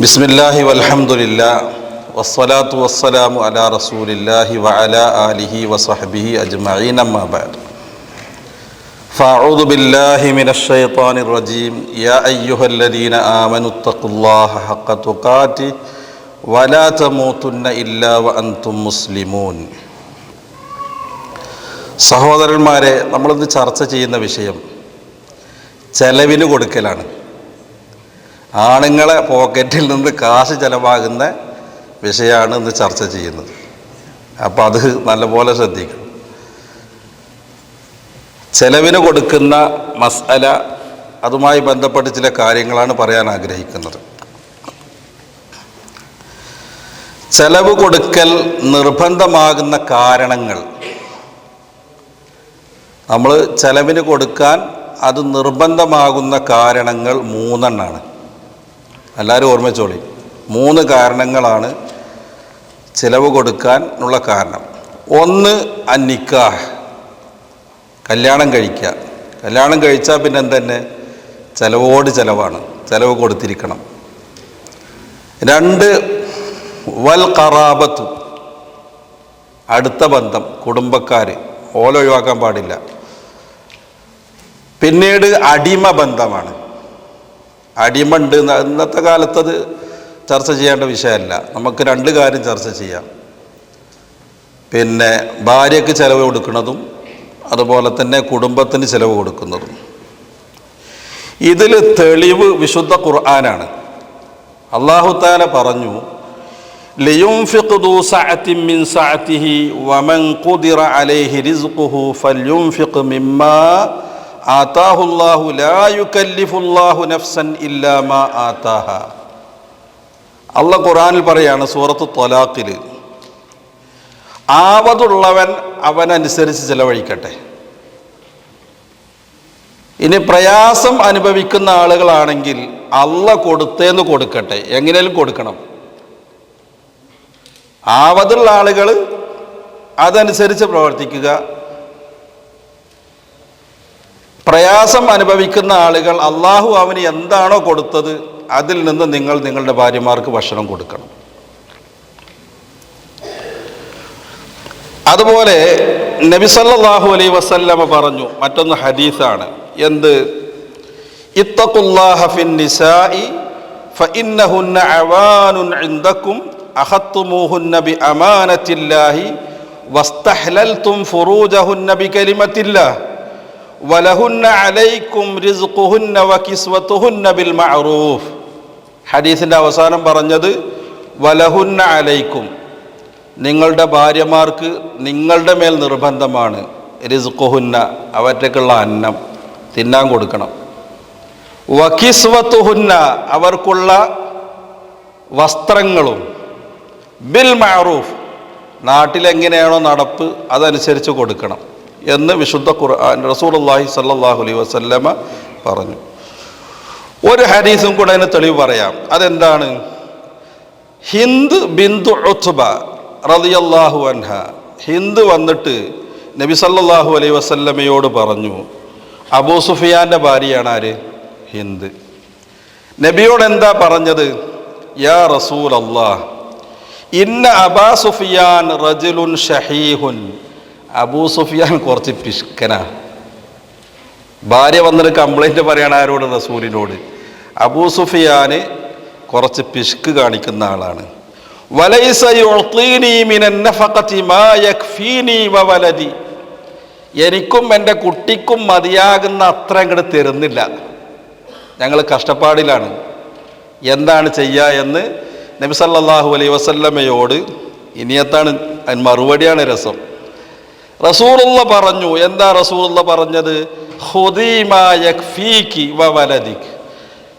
بسم الله والحمد لله والصلاة والسلام على رسول الله وعلى آله وصحبه أجمعين أما بعد فأعوذ بالله من الشيطان الرجيم يا أيها الذين آمنوا اتقوا الله حق تقاته ولا تموتن إلا وأنتم مسلمون സഹോദരന്മാരെ നമ്മളിന്ന് ചർച്ച ചെയ്യുന്ന വിഷയം ചെലവിന് കൊടുക്കലാണ് ആണുങ്ങളെ പോക്കറ്റിൽ നിന്ന് കാശ് ചിലവാകുന്ന വിഷയമാണ് ഇന്ന് ചർച്ച ചെയ്യുന്നത്. അപ്പോൾ അത് നല്ലപോലെ ശ്രദ്ധിക്കണം. ചെലവിന് കൊടുക്കുന്ന മസാല അതുമായി ബന്ധപ്പെട്ട് ചില കാര്യങ്ങളാണ് പറയാൻ ആഗ്രഹിക്കുന്നത്. ചെലവ് കൊടുക്കൽ നിർബന്ധമാകുന്ന കാരണങ്ങൾ. നമ്മൾ ചെലവിന് കൊടുക്കാൻ അത് നിർബന്ധമാകുന്ന കാരണങ്ങൾ മൂന്നെണ്ണാണ്. എല്ലാവരും ഓർമ്മിച്ചോളി. മൂന്ന് കാരണങ്ങളാണ് ചിലവ് കൊടുക്കാൻ ഉള്ള കാരണം. ഒന്ന് അന്നിക്കാഹ് കല്യാണം കഴിക്കുക. കല്യാണം കഴിച്ചാൽ പിന്നെ എന്തെന്നെ? ചിലവോട് ചിലവാണ്. ചിലവ് കൊടുത്തിരിക്കണം. രണ്ട് വൽ കറാബത്തു അടുത്ത ബന്ധം കുടുംബക്കാർ ഓല ഒഴിവാക്കാൻ പാടില്ല. പിന്നീട് അടിമ ബന്ധമാണ്. അടിമ ഉണ്ട് എന്ന് ഇന്നത്തെ കാലത്തത് ചർച്ച ചെയ്യേണ്ട വിഷയമല്ല നമുക്ക് രണ്ട് കാര്യം ചർച്ച ചെയ്യാം പിന്നെ ഭാര്യയ്ക്ക് ചിലവ് കൊടുക്കുന്നതും അതുപോലെ തന്നെ കുടുംബത്തിന് ചിലവ് കൊടുക്കുന്നതും ഇതിൽ തെളിവ് വിശുദ്ധ ഖുർആനാണ് അള്ളാഹു താല പറഞ്ഞു لينفق ذو سعة من سعته ومن قدر عليه رزقه فلينفق مما ലാ യുക്കല്ലിഫുല്ലാഹു നഫ്സൻ ആതാഹ. അള്ള ഖുറാനിൽ പറയാണ് സൂറത്ത് തൊലാത്തിൽ ആവതുള്ളവൻ അവനനുസരിച്ച് ചെലവഴിക്കട്ടെ. ഇനി പ്രയാസം അനുഭവിക്കുന്ന ആളുകളാണെങ്കിൽ അല്ല കൊടുത്തേന്ന് കൊടുക്കട്ടെ. എങ്ങനെയും കൊടുക്കണം. ആവതുള്ള ആളുകൾ അതനുസരിച്ച് പ്രവർത്തിക്കുക. പ്രയാസം അനുഭവിക്കുന്ന ആളുകൾ അള്ളാഹു അവന് എന്താണോ കൊടുത്തത് അതിൽ നിന്ന് നിങ്ങൾ നിങ്ങളുടെ ഭാര്യമാർക്ക് ഭക്ഷണം കൊടുക്കണം. അതുപോലെ നബിസല്ലാഹു അലൈ വസല്ലമ പറഞ്ഞു മറ്റൊന്ന് ഹദീസാണ് എന്ത്? ഇത്തഖുല്ലാഹ വലഹുന്ന അലൈക്കും റിസ്ഖുഹുന്ന വകിസ്വത്തുഹുന്ന ബിൽ മഅറൂഫ്. ഹദീസിന്റെ അവസാനം പറഞ്ഞത് വലഹുന്ന അലൈക്കും. നിങ്ങളുടെ ഭാര്യമാർക്ക് നിങ്ങളുടെ മേൽ നിർബന്ധമാണ് റിസ്ഖുഹുന്ന അവറ്റക്കുള്ള അന്നം തിന്നാൻ കൊടുക്കണം. വകിസ്വത്തുഹുന്ന അവർക്കുള്ള വസ്ത്രങ്ങളും ബിൽ മഅറൂഫ്. നാട്ടിലെങ്ങനെയാണോ നടപ്പ് അതനുസരിച്ച് കൊടുക്കണം. എന്ന് വിശുദ്ധ ഖുർആൻ റസൂലുള്ളാഹി സല്ലല്ലാഹു അലൈഹി വസല്ലമ പറഞ്ഞു. ഒരു ഹദീസും കൂടെ അതിന് തെളിവ് പറയാം. അതെന്താണ്? ഹിന്ദ് ബിന്ദു ഉത്ബ റളിയല്ലാഹു അൻഹ. ഹിന്ദ് വന്നിട്ട് നബി സല്ലല്ലാഹു അലൈഹി വസല്ലമയോട് പറഞ്ഞു അബൂ സുഫിയാന്റെ ഭാര്യയാണ് ആര്? ഹിന്ദ്. നബിയോട് എന്താ പറഞ്ഞത്? യാ റസൂൽ അള്ളാഹ് ഇന്ന അബാ സുഫിയാൻ റജുലുൻ ഷഹീഹുൻ. അബൂ സുഫിയാൻ കുറച്ച് പിഷ്കന ഭാര്യ വന്നിട്ട് കംപ്ലൈന്റ് പറയണ ആരോട് റസൂലിനോട്? അബൂ സുഫിയാന് കുറച്ച് പിഷ്ക് കാണിക്കുന്ന ആളാണ്. എനിക്കും എന്റെ കുട്ടിക്കും മതിയാകുന്ന അത്ര അങ്ങോട്ട് തരുന്നില്ല. ഞങ്ങൾ കഷ്ടപ്പാടിലാണ്. എന്താണ് ചെയ്യുക എന്ന് നബിസല്ലാഹു സല്ലല്ലാഹു അലൈഹി വസല്ലമയോട് ഇനിയത്താണ് അതിന് മറുപടിയാണ് രസം. റസൂലുള്ള പറഞ്ഞു. എന്താ റസൂറുള്ള പറഞ്ഞത്?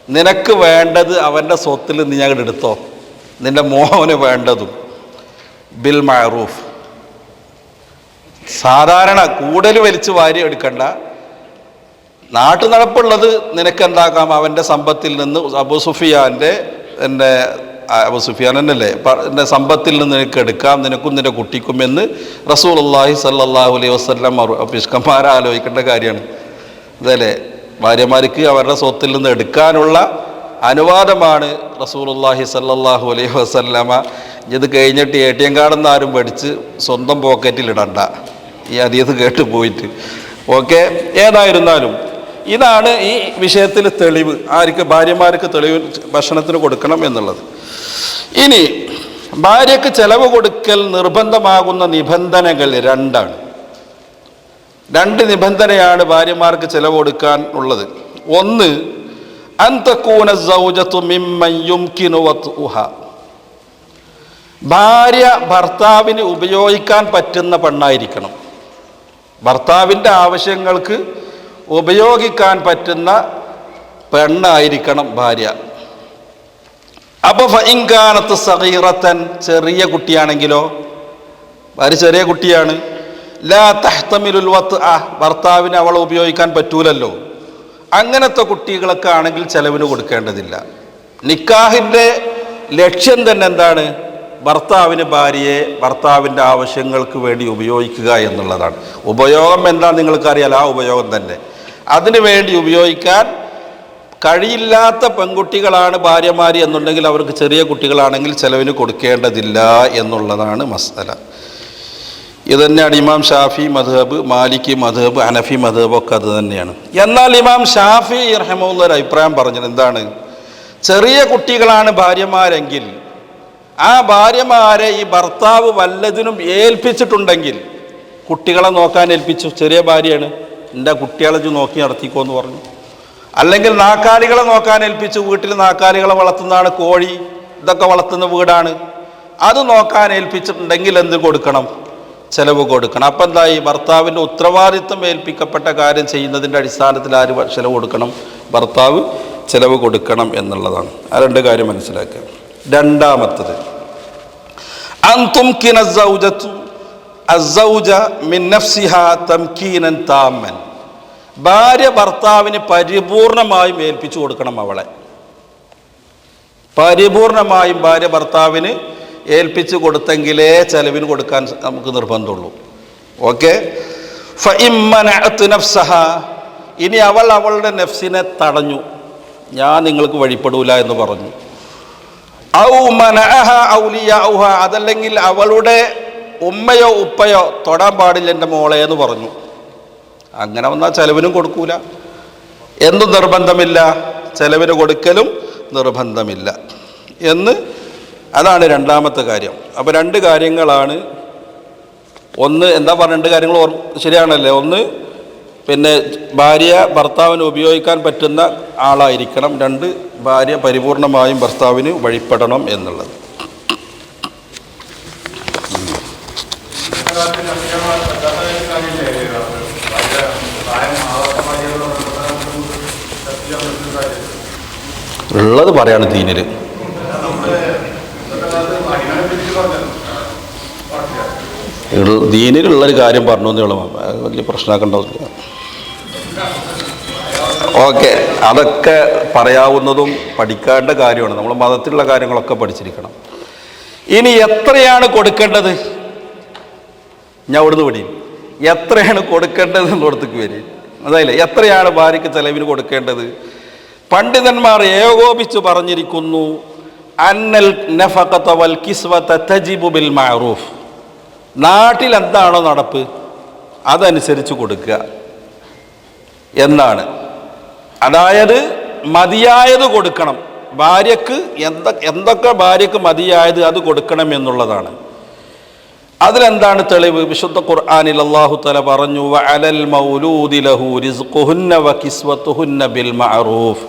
നിനക്ക് വേണ്ടത് അവന്റെ സ്വത്തിൽ നീ ഞങ്ങൾ എടുത്തോ. നിന്റെ മോഹന് വേണ്ടതും. ബിൽ മഅറൂഫ്. സാധാരണ കൂടുതൽ വലിച്ചു വാരി എടുക്കണ്ട. നാട്ടു നടപ്പുള്ളത് നിനക്ക് എന്താക്കാം? അവന്റെ സമ്പത്തിൽ നിന്ന് അബു സുഫിയാന്റെ എന്റെ അബു സുഫിയാൻ എന്നല്ലേ എന്റെ സമ്പത്തിൽ നിന്ന് നിനക്ക് എടുക്കാം നിനക്കും നിന്റെ കുട്ടിക്കും എന്ന് റസൂൽ അള്ളാഹി സല്ലാഹു അലൈഹി വസ്ലം പിഷ്കന്മാരെ ആലോചിക്കേണ്ട കാര്യമാണ്. അതല്ലേ ഭാര്യമാർക്ക് അവരുടെ സ്വത്തിൽ നിന്ന് എടുക്കാനുള്ള അനുവാദമാണ് റസൂലുള്ളാഹി സല്ലാഹു അലൈഹി വസല്ലമ. ഇത് കഴിഞ്ഞിട്ട് എ ടി എം കാർഡെന്ന് ആരും പഠിച്ച് സ്വന്തം പോക്കറ്റിൽ ഇടണ്ട. ഈ അതീത് കേട്ട് പോയിട്ട്. ഓക്കെ? ഏതായിരുന്നാലും ഇതാണ് ഈ വിഷയത്തിൽ തെളിവ്. ആർക്ക് ഭാര്യമാർക്ക് തെളിവ് ഭക്ഷണത്തിന് കൊടുക്കണം എന്നുള്ളത്. ഇനി ഭാര്യയ്ക്ക് ചെലവ് കൊടുക്കൽ നിർബന്ധമാകുന്ന നിബന്ധനകൾ രണ്ടാണ്. രണ്ട് നിബന്ധനയാണ് ഭാര്യമാർക്ക് ചെലവ് കൊടുക്കാൻ ഉള്ളത്. ഒന്ന് അന്തക്കൂന സൗജത്തു. ഭാര്യ ഭർത്താവിന് ഉപയോഗിക്കാൻ പറ്റുന്ന പെണ്ണായിരിക്കണം. ഭർത്താവിന്റെ ആവശ്യങ്ങൾക്ക് ഉപയോഗിക്കാൻ പറ്റുന്ന പെണ്ണായിരിക്കണം ഭാര്യ. അപ്പൊ ഫൈങ്കാനത്ത് സഹീറത്തൻ ചെറിയ കുട്ടിയാണെങ്കിലോ ഭാര്യ ചെറിയ കുട്ടിയാണ്. ലാ തഹ്തമിലുൽ വത്ത് ആ ഭർത്താവിനെ അവളെ ഉപയോഗിക്കാൻ പറ്റൂലല്ലോ. അങ്ങനത്തെ കുട്ടികളൊക്കെ ആണെങ്കിൽ ചെലവിന് കൊടുക്കേണ്ടതില്ല. നിക്കാഹിന്റെ ലക്ഷ്യം തന്നെ എന്താണ്? ഭർത്താവിന് ഭാര്യയെ ഭർത്താവിന്റെ ആവശ്യങ്ങൾക്ക് വേണ്ടി ഉപയോഗിക്കുക എന്നുള്ളതാണ്. ഉപയോഗം എന്താ നിങ്ങൾക്കറിയാലോ ആ ഉപയോഗം തന്നെ. അതിനു വേണ്ടി ഉപയോഗിക്കാൻ കഴിയില്ലാത്ത പെൺകുട്ടികളാണ് ഭാര്യമാർ എന്നുണ്ടെങ്കിൽ അവർക്ക് ചെറിയ കുട്ടികളാണെങ്കിൽ ചെലവിന് കൊടുക്കേണ്ടതില്ല എന്നുള്ളതാണ് മസല ഇത് തന്നെയാണ് ഇമാം ഷാഫി മധബ് മാലിക് മധബ് അനഫി മധബ് ഒക്കെ അത് തന്നെയാണ്. എന്നാൽ ഇമാം ഷാഫി ഇറഹമുള്ള ഒരു അഭിപ്രായം പറഞ്ഞത് എന്താണ്? ചെറിയ കുട്ടികളാണ് ഭാര്യമാരെങ്കിൽ ആ ഭാര്യമാരെ ഈ ഭർത്താവ് വല്ലതിനും ഏൽപ്പിച്ചിട്ടുണ്ടെങ്കിൽ കുട്ടികളെ നോക്കാൻ ഏൽപ്പിച്ചു. ചെറിയ ഭാര്യയാണ്. എന്റെ കുട്ടികളെ നോക്കി നടത്തിക്കോ എന്ന് പറഞ്ഞു. അല്ലെങ്കിൽ നാക്കാലികളെ നോക്കാൻ ഏൽപ്പിച്ച് വീട്ടിൽ നാക്കാലികളെ വളർത്തുന്നതാണ് കോഴി ഇതൊക്കെ വളർത്തുന്ന വീടാണ്. അത് നോക്കാൻ ഏൽപ്പിച്ചിട്ടുണ്ടെങ്കിൽ എന്ത് കൊടുക്കണം? ചെലവ് കൊടുക്കണം. അപ്പം എന്തായി? ഭർത്താവിന്റെ ഉത്തരവാദിത്വം ഏൽപ്പിക്കപ്പെട്ട കാര്യം ചെയ്യുന്നതിന്റെ അടിസ്ഥാനത്തിൽ ആര് ചിലവ് കൊടുക്കണം? ഭർത്താവ് ചിലവ് കൊടുക്കണം എന്നുള്ളതാണ്. ആ രണ്ട് കാര്യം മനസ്സിലാക്കുക. രണ്ടാമത്തത് അസൗജ മിൻ നഫ്സിഹ തംകീനൻ താമൻ. ഭാര്യ ഭർത്താവിന് പരിപൂർണമായും ഏൽപ്പിച്ചു കൊടുക്കണം അവളെ. പരിപൂർണമായും ഭാര്യ ഭർത്താവിന് ഏൽപ്പിച്ചു കൊടുത്തെങ്കിലേ ചെലവിന് കൊടുക്കാൻ നമുക്ക് നിർബന്ധമുള്ളൂ. ഓക്കെ? ഇനി അവൾ അവളുടെ നെഫ്സിനെ തടഞ്ഞു. ഞാൻ നിങ്ങൾക്ക് വഴിപ്പെടൂല എന്ന് പറഞ്ഞു. അതല്ലെങ്കിൽ അവളുടെ ഉമ്മയോ ഉപ്പയോ തൊടാൻ പാടില്ല എന്റെ മോളെ എന്ന് പറഞ്ഞു. അങ്ങനെ വന്നാൽ ചെലവിനും കൊടുക്കൂല. എന്തും നിർബന്ധമില്ല. ചെലവിന് കൊടുക്കലും നിർബന്ധമില്ല. എന്ന് അതാണ് രണ്ടാമത്തെ കാര്യം. അപ്പോൾ രണ്ട് കാര്യങ്ങളാണ്. ഒന്ന് എന്താ പറഞ്ഞ രണ്ട് കാര്യങ്ങൾ ശരിയാണല്ലേ? ഒന്ന് പിന്നെ ഭാര്യ ഭർത്താവിന് ഉപയോഗിക്കാൻ പറ്റുന്ന ആളായിരിക്കണം. രണ്ട് ഭാര്യ പരിപൂർണമായും ഭർത്താവിന് വഴിപ്പെടണം എന്നുള്ളത്. ഉള്ളത് പറയാണ് ഉള്ള- ദീനിലുള്ളൊരു കാര്യം പറഞ്ഞു എന്നേ ഉള്ളൂ അത് വലിയ പ്രശ്നമാക്കണ്ടാവില്ല ഓക്കെ അതൊക്കെ പറയാവുന്നതും പഠിക്കേണ്ട കാര്യമാണ്. നമ്മൾ മതത്തിലുള്ള കാര്യങ്ങളൊക്കെ പഠിച്ചിരിക്കണം. ഇനി എത്രയാണ് കൊടുക്കേണ്ടത്? ഞാൻ അവിടുന്ന് പിടി എത്രയാണ് കൊടുക്കേണ്ടത് എന്നുള്ളടത്തേക്ക് വരും. അതായില്ലേ? എത്രയാണ് ഭാര്യയ്ക്ക് ചെലവിന് കൊടുക്കേണ്ടത്? പണ്ഡിതന്മാർ ഏകോപിച്ച് പറഞ്ഞിരിക്കുന്നു അന്നൽ നഫഖത വൽ കിസ്വത തജിബു ബിൽ മഅറൂഫ് നാട്ടിൽ എന്താണോ നടപ്പ് അതനുസരിച്ച് കൊടുക്കുക. എന്നാണ്. അതായത് മതിയായത് കൊടുക്കണം. ഭാര്യക്ക് എന്ത എന്തൊക്കെ ഭാര്യക്ക് മതിയായത് അത് കൊടുക്കണം എന്നുള്ളതാണ്. അതിലെന്താണ് തെളിവ്? വിശുദ്ധ ഖുർആാനിൽ അള്ളാഹു തല പറഞ്ഞു ലഹു റിസ്ഖുഹുന്ന ബിൽ മഅറൂഫ്.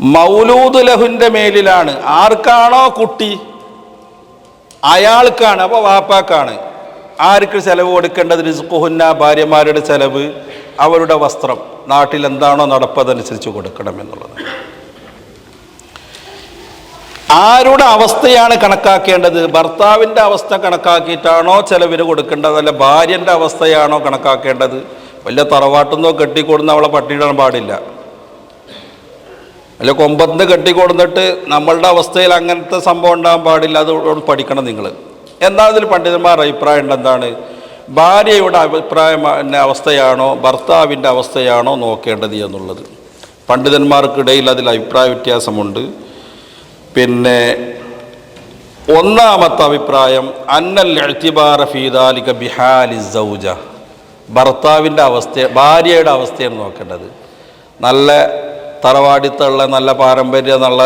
മൗലൂദ് ലഹുന്റെ മേലിലാണ്. ആർക്കാണോ കുട്ടി? അയാൾക്കാണ് അപ്പോൾ വാപ്പാക്കാണ്. ആർക്ക് ചെലവ് കൊടുക്കേണ്ടത്? റിസ്ഖുഹുന്ന ഭാര്യമാരുടെ ചെലവ് അവരുടെ വസ്ത്രം. നാട്ടിൽ എന്താണോ നടപ്പതനുസരിച്ച് കൊടുക്കണം എന്നുള്ളത്. ആരുടെ അവസ്ഥയാണ് കണക്കാക്കേണ്ടത്? ഭർത്താവിന്റെ അവസ്ഥ കണക്കാക്കിയിട്ടാണോ ചെലവിന് കൊടുക്കേണ്ടത്? അല്ല ഭാര്യന്റെ അവസ്ഥയാണോ കണക്കാക്കേണ്ടത്? വലിയ തറവാട്ടുന്നോ കെട്ടിക്കൊടുന്ന അവളെ പട്ടിയിടാൻ പാടില്ല. അല്ല കൊമ്പത്ത് കെട്ടിക്കൊടുന്നിട്ട് നമ്മളുടെ അവസ്ഥയിൽ അങ്ങനത്തെ സംഭവം ഉണ്ടാകാൻ പാടില്ല അത് പഠിക്കണം നിങ്ങൾ. എന്നാൽ അതിൽ പണ്ഡിതന്മാരുടെ അഭിപ്രായം എന്താണ് ഭാര്യയുടെ അഭിപ്രായം അവസ്ഥയാണോ ഭർത്താവിന്റെ അവസ്ഥയാണോ നോക്കേണ്ടത് എന്നുള്ളത്. പണ്ഡിതന്മാർക്കിടയിൽ അതിൽ അഭിപ്രായ വ്യത്യാസമുണ്ട്. പിന്നെ ഒന്നാമത്തെ അഭിപ്രായം അന്നൽ ഫീദാലിക ബിഹാലി സൗജ. ഭർത്താവിന്റെ അവസ്ഥ ഭാര്യയുടെ അവസ്ഥയാണ് നോക്കേണ്ടത്. നല്ല തറവാടിത്തുള്ള നല്ല പാരമ്പര്യം നല്ല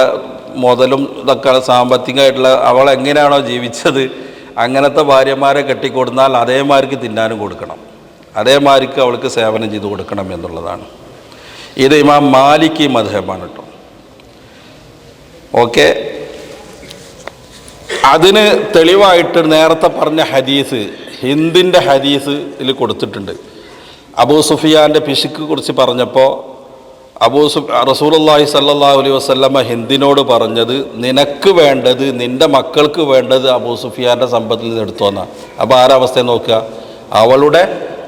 മുതലും ഇതൊക്കെ സാമ്പത്തികമായിട്ടുള്ള അവൾ എങ്ങനെയാണോ ജീവിച്ചത് അങ്ങനത്തെ ഭാര്യമാരെ കെട്ടിക്കൊടുത്താൽ അതേമാർക്ക് തിന്നാനും കൊടുക്കണം. അതേമാർക്ക് അവൾക്ക് സേവനം ചെയ്ത് കൊടുക്കണം എന്നുള്ളതാണ്. ഇത് ഇമാം മാലിക്കി മധേബാണ് കേട്ടോ. ഓക്കെ? അതിന് തെളിവായിട്ട് നേരത്തെ പറഞ്ഞ ഹദീസ് ഹിന്ദിന്റെ ഹദീസിൽ കൊടുത്തിട്ടുണ്ട്. അബൂ സുഫിയാന്റെ പിശുക്ക് കുറിച്ച് പറഞ്ഞപ്പോൾ അബൂ സു റസൂലുള്ളാഹി സല്ലല്ലാഹു അലൈഹി ഹിന്ദിനോട് പറഞ്ഞത് നിനക്ക് വേണ്ടത് നിന്റെ മക്കൾക്ക് വേണ്ടത് അബൂ സുഫിയാന്റെ സമ്പത്തിൽ നിന്ന് എടുത്തോന്നാണ് അപ്പോൾ ആരവസ്ഥയെ നോക്കുക. അവളുടെ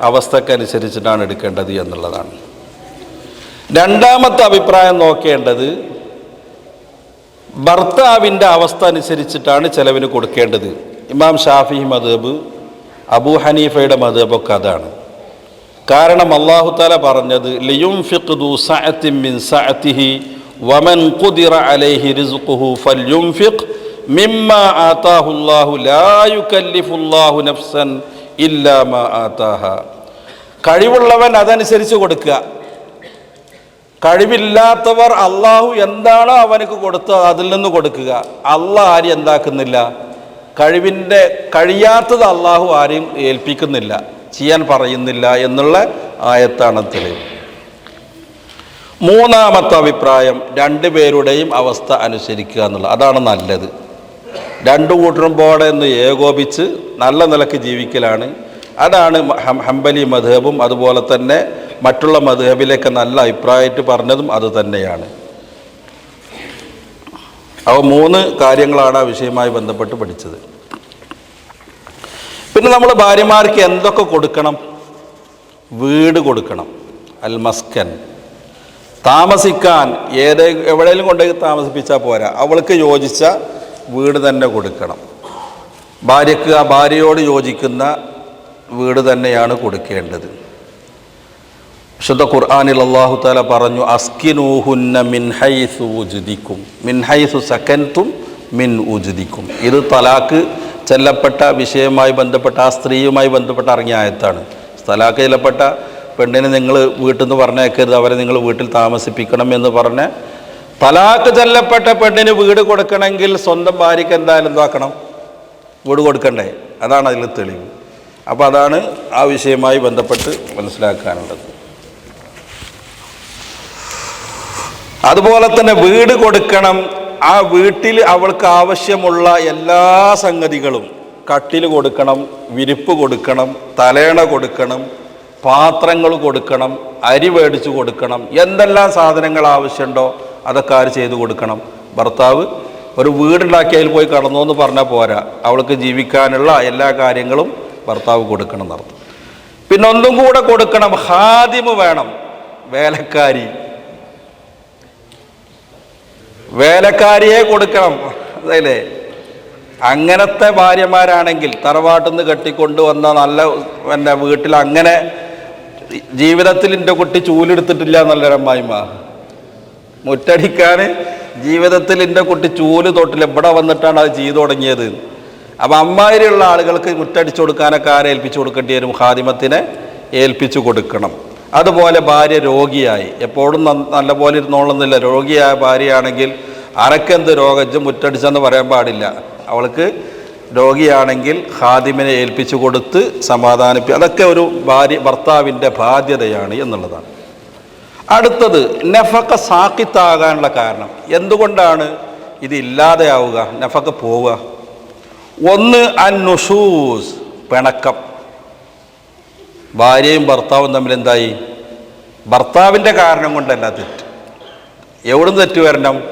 അവസ്ഥക്കനുസരിച്ചിട്ടാണ് എടുക്കേണ്ടത് എന്നുള്ളതാണ്. രണ്ടാമത്തെ അഭിപ്രായം നോക്കേണ്ടത് ഭർത്താവിന്റെ അവസ്ഥ അനുസരിച്ചിട്ടാണ് ചെലവിന് കൊടുക്കേണ്ടത്. ഇമാം ഷാഫി മദബ് അബൂ ഹനീഫയുടെ മദബൊക്കെ അതാണ്. കാരണം അള്ളാഹു താല പറഞ്ഞത് ലിയും ഫിഖ്ദു സഅത്തിൻ മിൻ സഅത്തിഹി വമൻ ഖുദിറ അലൈഹി റിസ്ഖുഹു ഫൽയുംഫിഖ് മിമ്മ ആതാഹു അല്ലാഹു ലാ യുകല്ലിഫു അല്ലാഹു നഫ്സൻ ഇല്ലാ മാ ആതാഹ. കഴിവുള്ളവൻ അതനുസരിച്ച് കൊടുക്കുക. കഴിവില്ലാത്തവർ അള്ളാഹു എന്താണോ അവനക്ക് കൊടുത്തത് അതിൽ നിന്ന് കൊടുക്കുക. അള്ളാഹ് ആരും എന്താക്കുന്നില്ല. കഴിവിന്റെ കഴിയാത്തത് അള്ളാഹു ആരെയും ഏൽപ്പിക്കുന്നില്ല. ചെയ്യാൻ പറയുന്നില്ല എന്നുള്ള ആയത്താണ് തെളിവ്. മൂന്നാമത്തെ അഭിപ്രായം രണ്ടു പേരുടെയും അവസ്ഥ അനുസരിക്കുക എന്നുള്ളത്. അതാണ് നല്ലത്. രണ്ടു കൂട്ടരും പോടെ എന്ന് ഏകോപിച്ച് നല്ല നിലയ്ക്ക് ജീവിക്കലാണ്. അതാണ് ഹംബലി മധേബും അതുപോലെ തന്നെ മറ്റുള്ള മധുഹബിലേക്ക് നല്ല അഭിപ്രായമായിട്ട് പറഞ്ഞതും അത് തന്നെയാണ്. അവ മൂന്ന് കാര്യങ്ങളാണ് ആ വിഷയവുമായി ബന്ധപ്പെട്ട് പഠിച്ചത്. പിന്നെ നമ്മൾ ഭാര്യമാർക്ക് എന്തൊക്കെ കൊടുക്കണം? വീട് കൊടുക്കണം. അൽ മസ്കൻ താമസിക്കാൻ ഏത് എവിടെയെങ്കിലും കൊണ്ടുപോയി താമസിപ്പിച്ചാൽ പോരാ. അവൾക്ക് യോജിച്ച വീട് തന്നെ കൊടുക്കണം. ഭാര്യക്ക് ആ ഭാര്യയോട് യോജിക്കുന്ന വീട് തന്നെയാണ് കൊടുക്കേണ്ടത്. ശുദ്ധ ഖുർആാനിൽ അള്ളാഹു താല പറഞ്ഞു അസ്കിനൂഹുന്ന മിൻ ഹൈസു ഉജുദിക്കും. മിൻ ഹൈസു സക്കൻതും മിൻ ഉജുദിക്കും. ഇത് തലാക്ക് ചെല്ലപ്പെട്ട വിഷയവുമായി ബന്ധപ്പെട്ട ആ സ്ത്രീയുമായി ബന്ധപ്പെട്ട ഇറങ്ങിയ ആയത്താണ്. തലാക്ക് ചെല്ലപ്പെട്ട പെണ്ണിനെ നിങ്ങൾ വീട്ടിൽ നിന്ന് പറഞ്ഞേക്കരുത് അവരെ നിങ്ങൾ വീട്ടിൽ താമസിപ്പിക്കണം എന്ന് പറഞ്ഞ് തലാക്ക് ചെല്ലപ്പെട്ട പെണ്ണിന് വീട് കൊടുക്കണമെങ്കിൽ സ്വന്തം ഭാര്യയ്ക്ക് എന്തായാലും എന്താക്കണം വീട് കൊടുക്കണ്ടേ? അതാണ് അതിൽ തെളിവ്. അപ്പോൾ അതാണ് ആ വിഷയവുമായി ബന്ധപ്പെട്ട് മനസ്സിലാക്കാനുള്ളത്. അതുപോലെ തന്നെ വീട് കൊടുക്കണം. ആ വീട്ടിൽ അവൾക്ക് ആവശ്യമുള്ള എല്ലാ സംഗതികളും. കട്ടിൽ കൊടുക്കണം വിരിപ്പ് കൊടുക്കണം തലേണ കൊടുക്കണം പാത്രങ്ങൾ കൊടുക്കണം അരി മേടിച്ചു കൊടുക്കണം. എന്തെല്ലാം സാധനങ്ങൾ ആവശ്യമുണ്ടോ അതൊക്കെ ആര് ചെയ്തു കൊടുക്കണം? ഭർത്താവ് ഒരു വീടുണ്ടാക്കി അതിൽ പോയി കടന്നു എന്ന് പറഞ്ഞാൽ പോരാ. അവൾക്ക് ജീവിക്കാനുള്ള എല്ലാ കാര്യങ്ങളും ഭർത്താവ് കൊടുക്കണം എന്നർത്ഥം. പിന്നെ ഒന്നും കൂടെ കൊടുക്കണം. ഹാദിമ് വേണം. വേലക്കാരി. വേലക്കാരിയെ കൊടുക്കണം. അതല്ലേ? അങ്ങനത്തെ ഭാര്യമാരാണെങ്കിൽ തറവാട്ടിൽ നിന്ന് കെട്ടിക്കൊണ്ടുവന്ന നല്ല എന്റെ വീട്ടിൽ അങ്ങനെ ജീവിതത്തിൽ എന്റെ കുട്ടി ചൂലെടുത്തിട്ടില്ല എന്നുള്ളൊരു അമ്മായിമ്മ മുറ്റടിക്കാൻ ജീവിതത്തിൽ എന്റെ കുട്ടി ചൂൽ തൊട്ടില്ല. ഇവിടെ വന്നിട്ടാണ് അത് ചെയ്തു തുടങ്ങിയത്. അപ്പം അമ്മാതിരിയുള്ള ആളുകൾക്ക് മുറ്റടിച്ചു കൊടുക്കാനൊക്കെ ആരെ ഏൽപ്പിച്ചു കൊടുക്കേണ്ടി വരും? ഹാദിമത്തിനെ ഏൽപ്പിച്ചു കൊടുക്കണം. അതുപോലെ ഭാര്യ രോഗിയായി. എപ്പോഴും നല്ല നല്ലപോലെ ഇരുന്നോളുന്നില്ല. രോഗിയായ ഭാര്യയാണെങ്കിൽ അനക്കെന്ത് രോഗം? മുറ്റടിച്ചെന്ന് പറയാൻ പാടില്ല. അവൾക്ക് രോഗിയാണെങ്കിൽ ഹാദിമിനെ ഏൽപ്പിച്ചു കൊടുത്ത് സമാധാനിപ്പി അതൊക്കെ ഒരു ഭാര്യ ഭർത്താവിന്റെ ബാധ്യതയാണ് എന്നുള്ളതാണ്. അടുത്തത് നഫക്ക സാക്കിത്താകാനുള്ള കാരണം. എന്തുകൊണ്ടാണ് ഇത് ഇല്ലാതെയാവുക നഫക്ക പോവുക? ഒന്ന് അൻ നുഷൂസ് പിണക്കം. ഭാര്യയും ഭർത്താവും തമ്മിൽ എന്തായി? ഭർത്താവിന്റെ കാരണം കൊണ്ടല്ല തെറ്റ്. എവിടുന്ന് തെറ്റ് വരണം?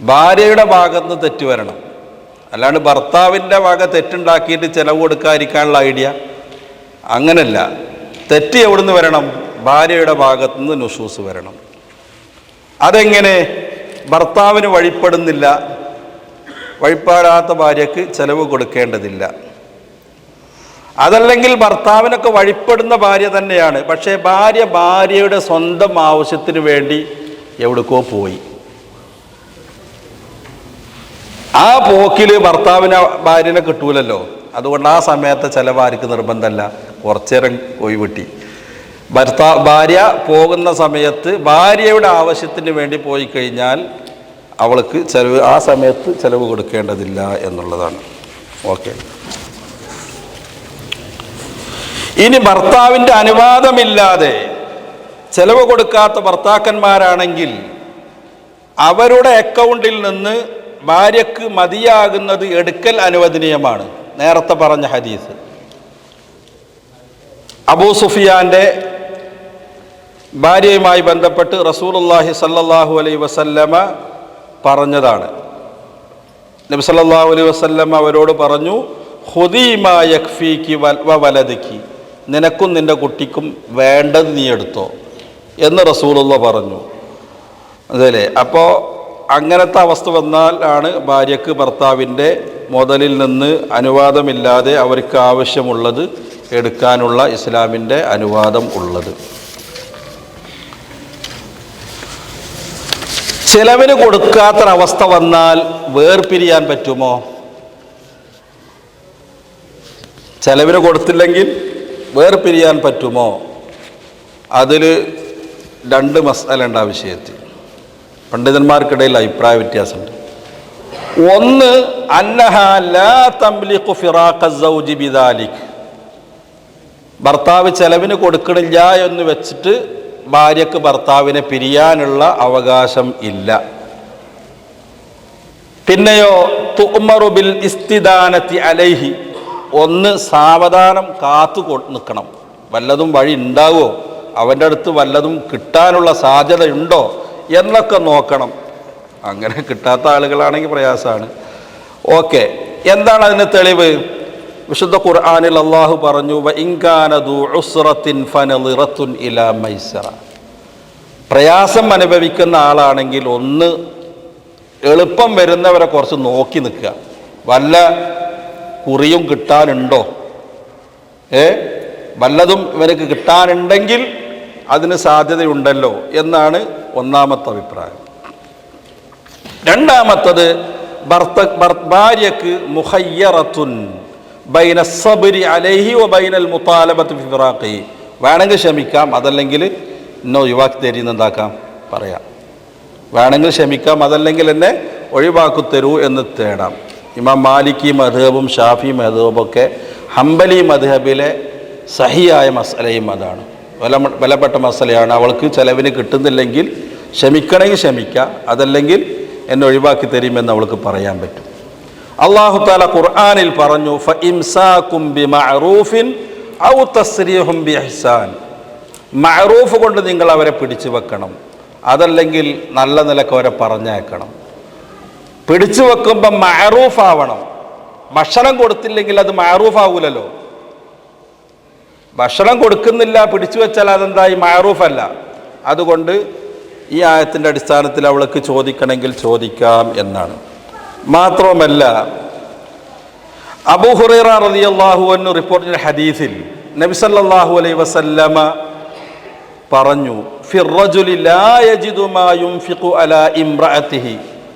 ഭാര്യയുടെ ഭാഗത്ത് തെറ്റ് വരണം. അല്ലാണ്ട് ഭർത്താവിന്റെ വക തെറ്റുണ്ടാക്കിയിട്ട് ചിലവ് കൊടുക്കാതിരിക്കാനുള്ള ഐഡിയ അങ്ങനല്ല. തെറ്റ് എവിടുന്ന് വരണം? ഭാര്യയുടെ ഭാഗത്തുനിന്ന് നുസൂസ് വരണം. അതെങ്ങനെ? ഭർത്താവിന് വഴിപ്പെടുന്നില്ല. വഴിപ്പാടാത്ത ഭാര്യക്ക് ചിലവ് കൊടുക്കേണ്ടതില്ല. അതല്ലെങ്കിൽ ഭർത്താവിനൊക്കെ വഴിപ്പെടുന്ന ഭാര്യ തന്നെയാണ്. പക്ഷേ ഭാര്യ ഭാര്യയുടെ സ്വന്തം ആവശ്യത്തിന് വേണ്ടി എവിടേക്കോ പോയി. ആ പോക്കിൽ ഭർത്താവിന് ഭാര്യനെ കിട്ടൂലല്ലോ. അതുകൊണ്ട് ആ സമയത്തെ ചിലവാർക്ക് നിർബന്ധമല്ല. കുറച്ചേരം പോയി വിട്ടി. ഭർത്താ ഭാര്യ പോകുന്ന സമയത്ത് ഭാര്യയുടെ ആവശ്യത്തിന് വേണ്ടി പോയി കഴിഞ്ഞാൽ അവൾക്ക് ചെലവ് ആ സമയത്ത് ചിലവ് കൊടുക്കേണ്ടതില്ല എന്നുള്ളതാണ്. ഓക്കെ. ഇനി ഭർത്താവിന്റെ അനുവാദമില്ലാതെ ചെലവ് കൊടുക്കാത്ത ഭർത്താക്കന്മാരാണെങ്കിൽ അവരുടെ അക്കൗണ്ടിൽ നിന്ന് ഭാര്യക്ക് മതിയാകുന്നത് എടുക്കൽ അനുവദനീയമാണ്. നേരത്തെ പറഞ്ഞ ഹദീസ്. അബൂ സുഫിയാന്റെ ഭാര്യയുമായി ബന്ധപ്പെട്ട് റസൂലുള്ളാഹി സല്ലാഹു അലൈ വസല്ലമ പറഞ്ഞതാണ്. നബി സല്ലാഹു അലൈഹി വസല്ലമ അവരോട് പറഞ്ഞു ഹുദീമാ യക്ഫീക്ക് വലതിക്ക് നിനക്കും നിന്റെ കുട്ടിക്കും വേണ്ടത് നീ എടുത്തോ എന്ന് റസൂലുള്ള പറഞ്ഞു. അതല്ലേ അപ്പോൾ അങ്ങനത്തെ അവസ്ഥ വന്നാൽ ആണ് ഭാര്യക്ക് ഭർത്താവിന്റെ മുതലിൽ നിന്ന് അനുവാദമില്ലാതെ അവർക്ക് ആവശ്യമുള്ളത് എടുക്കാനുള്ള ഇസ്ലാമിന്റെ അനുവാദം ഉള്ളത്. ചിലവിന് കൊടുക്കാത്തൊരവസ്ഥ വന്നാൽ വേർപിരിയാൻ പറ്റുമോ? ചെലവിന് കൊടുത്തില്ലെങ്കിൽ വേർപിരിയാൻ പറ്റുമോ? അതിൽ രണ്ട് മസാല ഉണ്ട് ആ വിഷയത്തിൽ. പണ്ഡിതന്മാർക്കിടയിൽ അഭിപ്രായ വ്യത്യാസമുണ്ട്. ഒന്ന് ഭർത്താവ് ചെലവിന് കൊടുക്കണില്ല എന്ന് വെച്ചിട്ട് ഭാര്യക്ക് ഭർത്താവിനെ പിരിയാനുള്ള അവകാശം ഇല്ല. പിന്നെയോ തുമറുബിൽ ഇസ്തിദാനത്തി അലൈഹി. ഒന്ന് സാവധാനം കാത്തു നിൽക്കണം. വല്ലതും വഴി ഉണ്ടാവുമോ അവന്റെ അടുത്ത് വല്ലതും കിട്ടാനുള്ള സാധ്യതയുണ്ടോ എന്നൊക്കെ നോക്കണം. അങ്ങനെ കിട്ടാത്ത ആളുകളാണെങ്കിൽ പ്രയാസമാണ്. ഓക്കെ. എന്താണ് അതിന് തെളിവ്? വിശുദ്ധ ഖുർആാനിൽ അള്ളാഹു പറഞ്ഞു "വ ഇൻകാനദു ഉസ്റത്തിൻ ഇലാ മൈസറ. പ്രയാസം അനുഭവിക്കുന്ന ആളാണെങ്കിൽ ഒന്ന് എളുപ്പം വരുന്നവരെ കുറച്ച് നോക്കി നിൽക്കുക. വല്ല കുറിയും കിട്ടാനുണ്ടോ? ഏ? വല്ലതും ഇവർക്ക് കിട്ടാനുണ്ടെങ്കിൽ അതിന് സാധ്യതയുണ്ടല്ലോ എന്നാണ് ഒന്നാമത്തെ അഭിപ്രായം. രണ്ടാമത്തത് ഭർത്ത ഭർ- ഭാര്യക്ക് മുഹയ്യറത്തുൻ ബൈന സബരി അലൈഹി ഒ ബൈനൽ മുത്താലബത്ത് ഫിറാഖി. വേണമെങ്കിൽ ക്ഷമിക്കാം അതല്ലെങ്കിൽ എന്നെ ഒഴിവാക്കി തരുന്ന എന്താക്കാം? പറയാം. വേണമെങ്കിൽ ക്ഷമിക്കാം അതല്ലെങ്കിൽ എന്നെ ഒഴിവാക്കി തരൂ എന്ന് തേടാം. ഇമാം മാലിക്കി മധുഹബും ഷാഫി മധുഹബും ഒക്കെ ഹംബലി മധുഹബിലെ സഹിയായ മസലയും അതാണ്. വില വിലപ്പെട്ട മസലയാണ്. അവൾക്ക് ചെലവിന് കിട്ടുന്നില്ലെങ്കിൽ ക്ഷമിക്കണമെങ്കിൽ ക്ഷമിക്കാം അതല്ലെങ്കിൽ എന്നെ ഒഴിവാക്കി തരുമെന്ന് അവൾക്ക് പറയാൻ പറ്റും. അള്ളാഹു താല ഖുർആാനിൽ പറഞ്ഞു മഅറൂഫ് കൊണ്ട് നിങ്ങൾ അവരെ പിടിച്ചു വെക്കണം. അതല്ലെങ്കിൽ നല്ല നിലയ്ക്ക് അവരെ പറഞ്ഞേക്കണം പിടിച്ചു വെക്കുമ്പോൾ മഅറൂഫ് ആവണം ഭക്ഷണം കൊടുത്തില്ലെങ്കിൽ അത് മഹറൂഫ് ആവൂലല്ലോ ഭക്ഷണം കൊടുക്കുന്നില്ല പിടിച്ചു വെച്ചാൽ അതെന്തായി മഹറൂഫ് അല്ല അതുകൊണ്ട് ഈ ആയത്തിന്റെ അടിസ്ഥാനത്തിൽ അവൾക്ക് ചോദിക്കണമെങ്കിൽ ചോദിക്കാം എന്നാണ്. മാത്രവുമല്ല അബൂ ഹുറൈറ അൻഹു ചെയ്ത ഹദീസിൽ നബി സല്ലല്ലാഹു അലൈഹി വസല്ലമ പറഞ്ഞു ഫിർറജുലി ലാ യജിദു മാ യുൻഫിഖു അലാ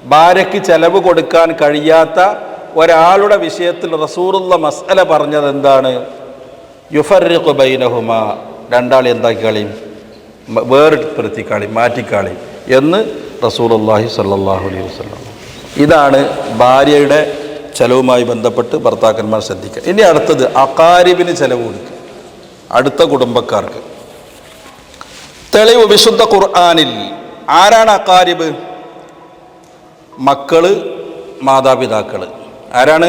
ഭാര്യയ്ക്ക് ചെലവ് കൊടുക്കാൻ കഴിയാത്ത ഒരാളുടെ വിഷയത്തിൽ റസൂറുള്ള മസല പറഞ്ഞത് എന്താണ്? യുഫറിഖു ബൈനഹുമ. രണ്ടാളി എന്താക്കി കളി വേർപെടുത്തി കളി മാറ്റിക്കളി എന്ന് റസൂലുള്ളാഹി സല്ലാഹു അലൈഹി വസല്ലം ഇതാണ് ഭാര്യയുടെ ചെലവുമായി ബന്ധപ്പെട്ട് ഭർത്താക്കന്മാർ ശ്രദ്ധിക്കുക. ഇനി അടുത്തത് അകാരിബിന് ചെലവ് കൊടുക്കുക. അടുത്ത കുടുംബക്കാർക്ക്. തെളിവ് വിശുദ്ധ ഖുർആാനിൽ ആരാണ് അക്കാരിബ് മക്കൾ മാതാപിതാക്കൾ ആരാണ്?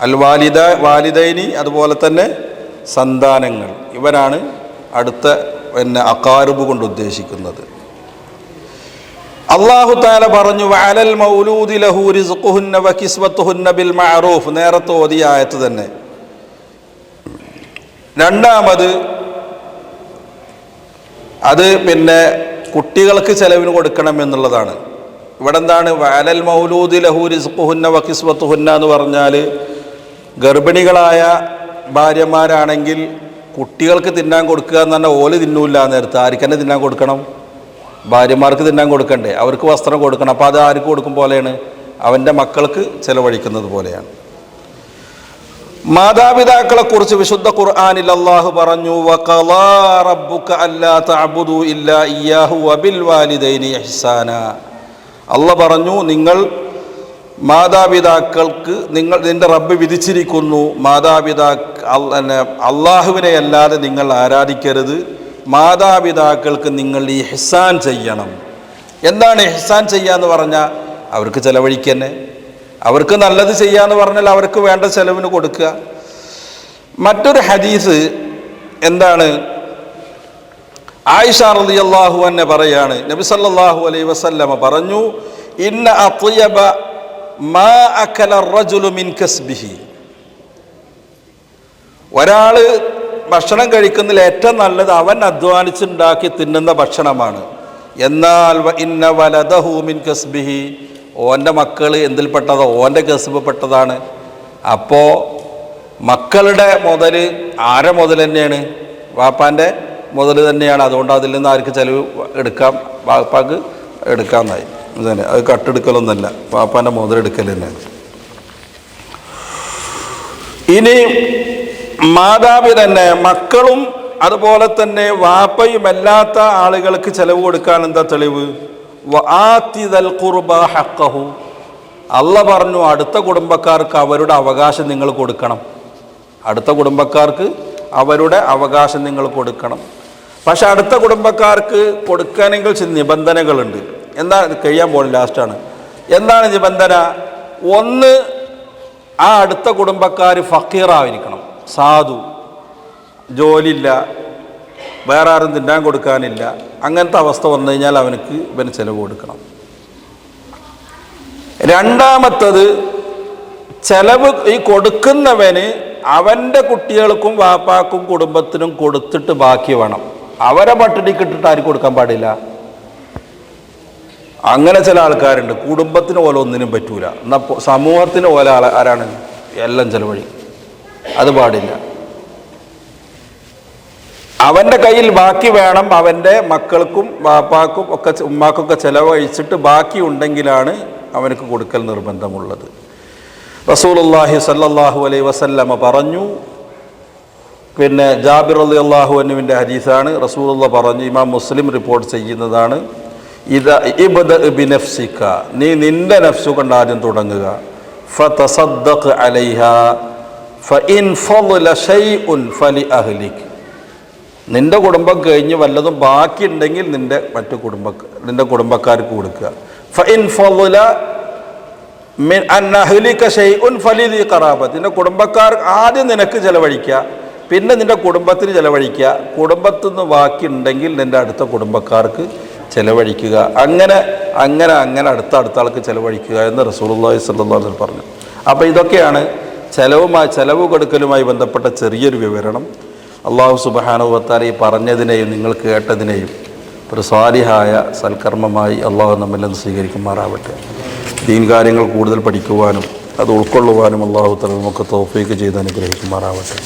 അൽ വാലിദ വാലിദൈനി അതുപോലെ തന്നെ സന്താനങ്ങൾ. ഇവരാണ് അടുത്ത പിന്നെ അക്കാരിബ് കൊണ്ട് ഉദ്ദേശിക്കുന്നത്. അള്ളാഹു താല പറഞ്ഞു വഅലൽ മൗലൂദി ലഹു റിസ്ഖുഹുന്ന വ കിസ്വത്തുഹുന്ന ബിൽ മഅറൂഫ്. നേരത്തെ ഓതിയ ആയത്ത് തന്നെ. രണ്ടാമത് അത് പിന്നെ കുട്ടികൾക്ക് ചെലവിന് കൊടുക്കണം എന്നുള്ളതാണ്. ഇവിടെ എന്താണ് വഅലൽ മൗലൂദി ലഹു റിസ്ഖുഹുന്ന വ എന്ന് പറഞ്ഞാൽ ഗർഭിണികളായ ഭാര്യമാരാണെങ്കിൽ കുട്ടികൾക്ക് തിന്നാൻ കൊടുക്കുക എന്ന് പറഞ്ഞാൽ ഓൽ തിന്നൂല്ല നേരത്തെ. ആർക്കെന്നെ തിന്നാൻ കൊടുക്കണം? ഭാര്യമാർക്ക് തിന്നാൻ കൊടുക്കണ്ടേ? അവർക്ക് വസ്ത്രം കൊടുക്കണം. അപ്പോൾ അത് ആർക്ക് കൊടുക്കും പോലെയാണ്? അവന്റെ മക്കൾക്ക് ചിലവഴിക്കുന്നത് പോലെയാണ്. മാതാപിതാക്കളെ കുറിച്ച് വിശുദ്ധ ഖുർആാനിൽ അള്ളാഹു പറഞ്ഞു വഖലാ റബ്ബുക അല്ലാ തഅബുദു ഇല്ലാ ഇയ്യാഹു വബിൽ വാലിദൈനി ഇഹ്സാന. അല്ല പറഞ്ഞു നിങ്ങൾ മാതാപിതാക്കൾക്ക് നിങ്ങൾ നിന്റെ റബ്ബ് വിധിച്ചിരിക്കുന്നു. മാതാപിതാ അള്ളാഹുവിനെ അല്ലാതെ നിങ്ങൾ ആരാധിക്കരുത്. മാതാപിതാക്കൾക്ക് നിങ്ങൾ ഈ ഹെസാൻ ചെയ്യണം. എന്താണ് ഹെസാൻ എന്ന് പറഞ്ഞാൽ അവർക്ക് ചെലവഴിക്കന്നെ അവർക്ക് നല്ലത് ചെയ്യാന്ന് പറഞ്ഞാൽ അവർക്ക് വേണ്ട ചെലവിന് കൊടുക്കുക. മറ്റൊരു ഹദീസ് എന്താണ്? ആയിഷ റളിയല്ലാഹു അന്നെ പറയാണ് നബി സല്ലല്ലാഹു അലൈഹി വസല്ലമ പറഞ്ഞു ഇന്ന അത്യബ മാ അക്കല മിൻ കസ്ബിഹി. ഒരാൾ ഭക്ഷണം കഴിക്കുന്നതിൽ ഏറ്റവും നല്ലത് അവൻ അധ്വാനിച്ചുണ്ടാക്കി തിന്നുന്ന ഭക്ഷണമാണ്. എന്നാൽ ഇന്ന വലദഹു മിൻ കസ്ബിഹി ഓന്റെ മക്കൾ എന്തിൽപ്പെട്ടതോ ഓന്റെ കസ്ബ് പെട്ടതാണ് അപ്പോൾ മക്കളുടെ മുതൽ ആരെ മുതൽ തന്നെയാണ് വാപ്പാന്റെ മുതൽ തന്നെയാണ്. അതുകൊണ്ട് അതിൽ നിന്ന് ആർക്ക് ചിലവ് എടുക്കാം? വാപ്പാക്ക് എടുക്കാമെന്നായി തന്നെ. അത് കട്ടെടുക്കലൊന്നല്ല വാപ്പാന്റെ മുതലെടുക്കൽ തന്നെയാണ് ഇനി മാതാവ് തന്നെ മക്കളും അതുപോലെ തന്നെ വാപ്പയും അല്ലാത്ത ആളുകൾക്ക് ചിലവ് കൊടുക്കാൻ എന്താ തെളിവ്? അള്ള പറഞ്ഞു അടുത്ത കുടുംബക്കാർക്ക് അവരുടെ അവകാശം നിങ്ങൾ കൊടുക്കണം. അടുത്ത കുടുംബക്കാർക്ക് അവരുടെ അവകാശം നിങ്ങൾ കൊടുക്കണം. പക്ഷെ അടുത്ത കുടുംബക്കാർക്ക് കൊടുക്കാനെങ്കിൽ ചില നിബന്ധനകളുണ്ട്. എന്താ കഴിയാൻ പോകുന്നത് ലാസ്റ്റാണ് എന്താണ് നിബന്ധന? ഒന്ന് ആ അടുത്ത കുടുംബക്കാർ ഫക്കീറായിരിക്കണം. സാധു ജോലിയില്ല വേറെ ആരും തിന്നാൻ കൊടുക്കാനില്ല അങ്ങനത്തെ അവസ്ഥ വന്നു കഴിഞ്ഞാൽ അവനക്ക് ഇവന് ചിലവ് കൊടുക്കണം. രണ്ടാമത്തത് ചിലവ് ഈ കൊടുക്കുന്നവന് അവന്റെ കുട്ടികൾക്കും വാപ്പാക്കും കുടുംബത്തിനും കൊടുത്തിട്ട് ബാക്കി വേണം. അവരെ പട്ടിണിക്ക് ഇട്ടിട്ട് ആരും കൊടുക്കാൻ പാടില്ല. അങ്ങനെ ചില ആൾക്കാരുണ്ട്. കുടുംബത്തിന് പോലെ ഒന്നിനും പറ്റൂല. എന്നാൽ സമൂഹത്തിന് പോലെ ആരാണ്? എല്ലാം ചിലവഴി അത് പാടില്ല. അവന്റെ കയ്യിൽ ബാക്കി വേണം. അവന്റെ മക്കൾക്കും ബാപ്പാക്കും ഒക്കെ ഉമ്മാക്കൊക്കെ ചിലവഴിച്ചിട്ട് ബാക്കി ഉണ്ടെങ്കിലാണ് അവനക്ക് കൊടുക്കൽ നിർബന്ധമുള്ളത്. റസൂലുള്ളാഹി സല്ലാഹു അലൈ വസല്ലമ പറഞ്ഞു പിന്നെ ജാബിർ അലി അള്ളാഹു അനുവിന്റെ ഹദീസാണ്. റസൂലുള്ള പറഞ്ഞു ഇമാം മുസ്ലിം റിപ്പോർട്ട് ചെയ്യുന്നതാണ് ഇത് ഇബദ് ബിനഫ്സിക്ക നീ നിന്റെ നഫ്സു കൊണ്ട് ആദ്യം തുടങ്ങുക. ഫ തസദ്ദഖ് അലൈഹ ഫഇൻ ഫളല ഷൈഉൻ ഫലി അഹ്ലിക്. നിന്റെ കുടുംബം കഴിഞ്ഞ് വല്ലതും ബാക്കി ഉണ്ടെങ്കിൽ നിന്റെ മറ്റു കുടുംബ നിന്റെ കുടുംബക്കാർക്ക് കൊടുക്കുക. ഫ ഇൻ മിൻ അൻ അഹ്ലിക ഫലി ദി ഖറാബത്ത്. നിന്റെ കുടുംബക്കാർ ആദ്യം നിനക്ക് ചെലവഴിക്കുക. പിന്നെ നിന്റെ കുടുംബത്തിന് ചിലവഴിക്കുക. കുടുംബത്തു നിന്ന് ബാക്കി ഉണ്ടെങ്കിൽ നിന്റെ അടുത്ത കുടുംബക്കാർക്ക് ചിലവഴിക്കുക. അങ്ങനെ അങ്ങനെ അങ്ങനെ അടുത്ത അടുത്ത ആൾക്ക് ചിലവഴിക്കുക എന്ന് റസൂലുള്ളാഹി സ്വല്ലല്ലാഹു അലൈഹി പറഞ്ഞു. അപ്പോൾ ഇതൊക്കെയാണ് ചിലവുമായി ചെലവ് കൊടുക്കലുമായി ബന്ധപ്പെട്ട ചെറിയൊരു വിവരണം. അള്ളാഹു സുബഹാനുവത്താൽ ഈ പറഞ്ഞതിനെയും നിങ്ങൾ കേട്ടതിനെയും ഒരു സ്വാലിഹായ സൽക്കർമ്മമായി അള്ളാഹു നമ്മിൽ നിന്ന് സ്വീകരിക്കുമാറാവട്ടെ. ദീൻ കാര്യങ്ങൾ കൂടുതൽ പഠിക്കുവാനും അത് ഉൾക്കൊള്ളുവാനും അള്ളാഹു തല നമുക്ക് തോഫീക്ക് ചെയ്ത് അനുഗ്രഹിക്കുമാറാവട്ടെ.